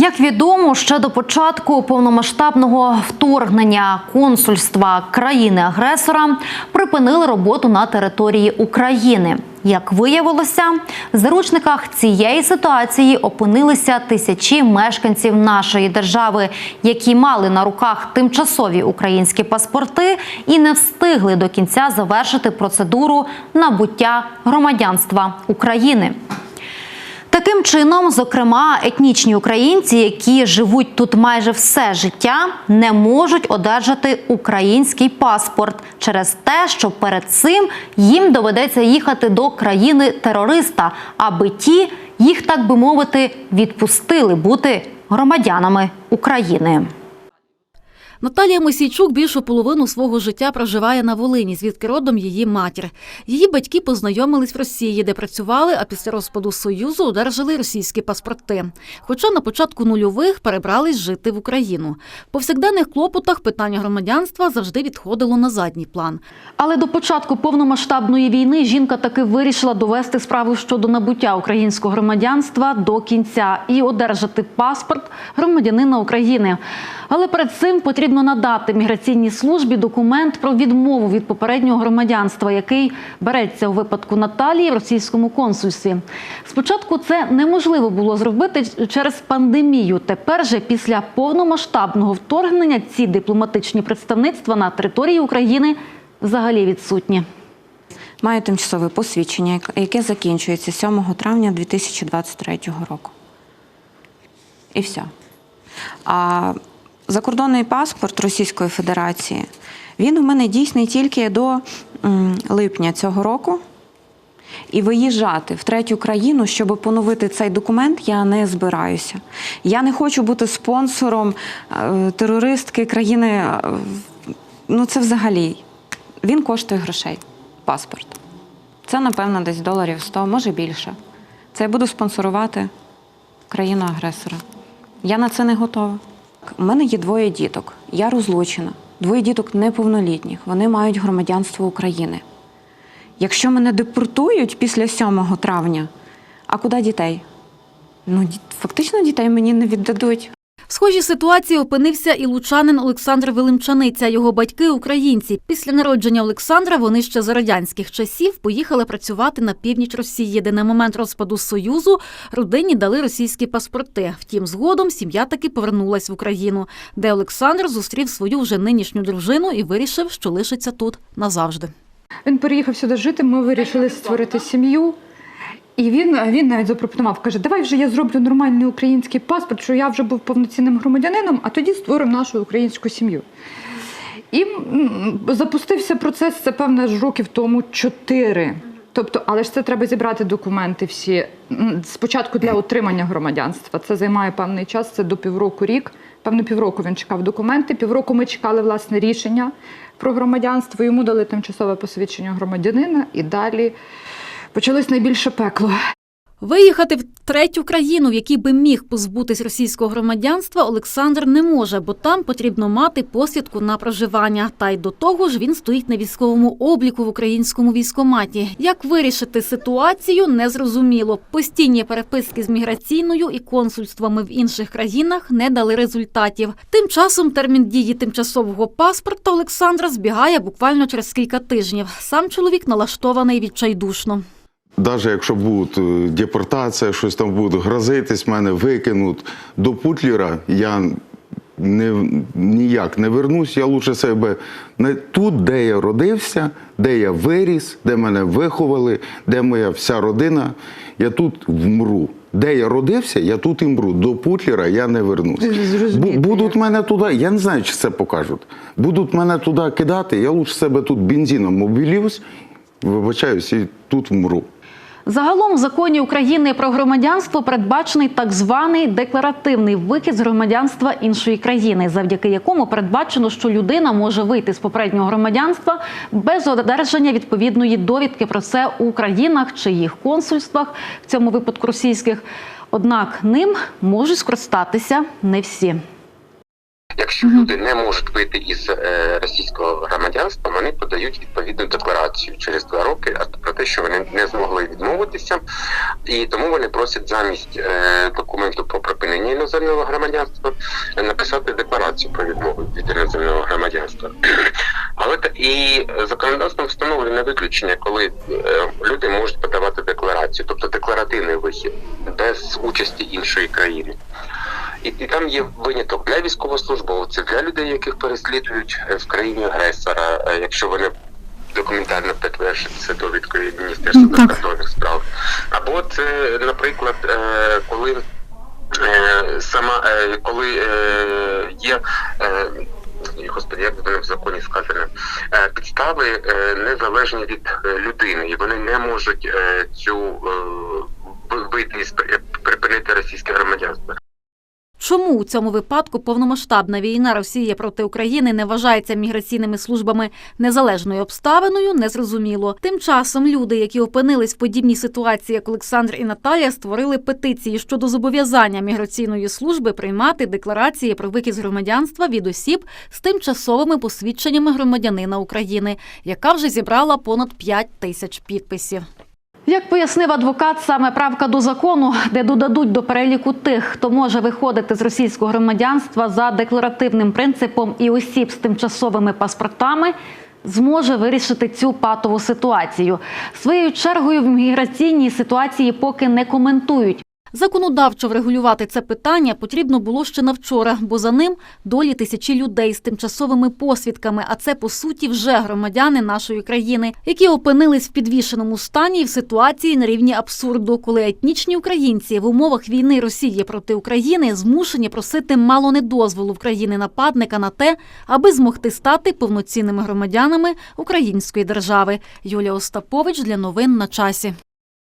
Як відомо, ще до початку повномасштабного вторгнення консульства країни-агресора припинили роботу на території України. Як виявилося, в заручниках цієї ситуації опинилися тисячі мешканців нашої держави, які мали на руках тимчасові українські паспорти і не встигли до кінця завершити процедуру набуття громадянства України. Таким чином, зокрема, етнічні українці, які живуть тут майже все життя, не можуть одержати український паспорт через те, що перед цим їм доведеться їхати до країни терориста, аби ті їх, так би мовити, відпустили бути громадянами України. Наталія Мосійчук більшу половину свого життя проживає на Волині, звідки родом її матір. Її батьки познайомились в Росії, де працювали, а після розпаду Союзу одержали російські паспорти. Хоча на початку нульових перебрались жити в Україну. В повсякденних клопотах питання громадянства завжди відходило на задній план. Але до початку повномасштабної війни жінка таки вирішила довести справу щодо набуття українського громадянства до кінця і одержати паспорт громадянина України. Але перед цим потрібно надати міграційній службі документ про відмову від попереднього громадянства, який береться у випадку Наталії в російському консульстві. Спочатку це неможливо було зробити через пандемію. Тепер же після повномасштабного вторгнення ці дипломатичні представництва на території України взагалі відсутні. Маю тимчасове посвідчення, яке закінчується 7 травня 2023 року. І все. А закордонний паспорт Російської Федерації, він у мене дійсний тільки до липня цього року. І виїжджати в третю країну, щоб поновити цей документ, я не збираюся. Я не хочу бути спонсором е, терористки країни. е, Ну, це взагалі. Він коштує грошей. Паспорт. Це, напевно, десь доларів 100, може більше. Це я буду спонсорувати країну-агресора. Я на це не готова. У мене є двоє діток. Я розлучена. Двоє діток неповнолітніх. Вони мають громадянство України. Якщо мене депортують після 7 травня, а куди дітей? Ну, фактично дітей мені не віддадуть. В схожій ситуації опинився і лучанин Олександр Велимчаниця. Його батьки українці. Після народження Олександра вони ще за радянських часів поїхали працювати на північ Росії, де на момент розпаду Союзу родині дали російські паспорти. Втім, згодом сім'я таки повернулась в Україну, де Олександр зустрів свою вже нинішню дружину і вирішив, що лишиться тут назавжди. Він переїхав сюди жити, ми вирішили створити сім'ю. І він, він навіть запропонував, каже, давай вже я зроблю нормальний український паспорт, що я вже був повноцінним громадянином, а тоді створимо нашу українську сім'ю. І запустився процес, це певно ж років тому чотири. Тобто, але ж це треба зібрати документи всі. Спочатку для отримання громадянства. Це займає певний час, це до півроку рік. Певно, півроку він чекав документи. Півроку ми чекали власне рішення про громадянство. Йому дали тимчасове посвідчення громадянина, і далі почалось найбільше пекло. Виїхати в третю країну, в якій би міг позбутись російського громадянства, Олександр не може, бо там потрібно мати посвідку на проживання. Та й до того ж він стоїть на військовому обліку в українському військоматі. Як вирішити ситуацію, незрозуміло. Постійні переписки з міграційною і консульствами в інших країнах не дали результатів. Тим часом термін дії тимчасового паспорта Олександра збігає буквально через кілька тижнів. Сам чоловік налаштований відчайдушно. Навіть якщо буде депортація, щось там буде грозитись, мене викинуть до Путлера, я не, ніяк не вернусь. Я лучше себе не тут, де я родився, де я виріс, де мене виховали, де моя вся родина. Я тут вмру. Де я родився, я тут і мру. До Путлера я не вернусь. Будуть мене туди, я не знаю, чи це покажуть. Будуть мене туди кидати, я лучше себе тут бензином обілюсь, вибачаюсь, і тут вмру. Загалом в законі України про громадянство передбачений так званий декларативний вихід з громадянства іншої країни, завдяки якому передбачено, що людина може вийти з попереднього громадянства без одержання відповідної довідки про це у країнах чи їх консульствах, в цьому випадку російських. Однак ним можуть скористатися не всі. Якщо люди не можуть вийти із е, російського громадянства, вони подають відповідну декларацію через два роки про те, що вони не змогли відмовитися, і тому вони просять замість е, документу про припинення іноземного громадянства е, написати декларацію про відмову від іноземного громадянства. Але та- і законодавством встановлене виключення, коли е, люди можуть подавати декларацію, тобто декларативний вихід без участі іншої країни. І, і там є виняток для військовослужбовців, для людей, яких переслідують е, в країні агресора, е, якщо вони документально підтверджують це довідкою Міністерства закордонних справ. Або це, наприклад, е, коли сама коли є. Господи, як воно в законі сказано, підстави незалежні від людини, і вони не можуть цю вийти припинити російське громадянство. Чому у цьому випадку повномасштабна війна Росії проти України не вважається міграційними службами незалежною обставиною, незрозуміло. Тим часом люди, які опинились в подібній ситуації, як Олександр і Наталія, створили петиції щодо зобов'язання міграційної служби приймати декларації про викид з громадянства від осіб з тимчасовими посвідченнями громадянина України, яка вже зібрала понад 5 тисяч підписів. Як пояснив адвокат, саме правка до закону, де додадуть до переліку тих, хто може виходити з російського громадянства за декларативним принципом і осіб з тимчасовими паспортами, зможе вирішити цю патову ситуацію. Своєю чергою в міграційній ситуації поки не коментують. Законодавчо врегулювати це питання потрібно було ще на вчора, бо за ним долі тисячі людей з тимчасовими посвідками, а це по суті вже громадяни нашої країни, які опинились в підвішеному стані і в ситуації на рівні абсурду, коли етнічні українці в умовах війни Росії проти України змушені просити мало не дозволу в країни нападника на те, аби змогти стати повноцінними громадянами української держави. Юлія Остапович для новин на часі.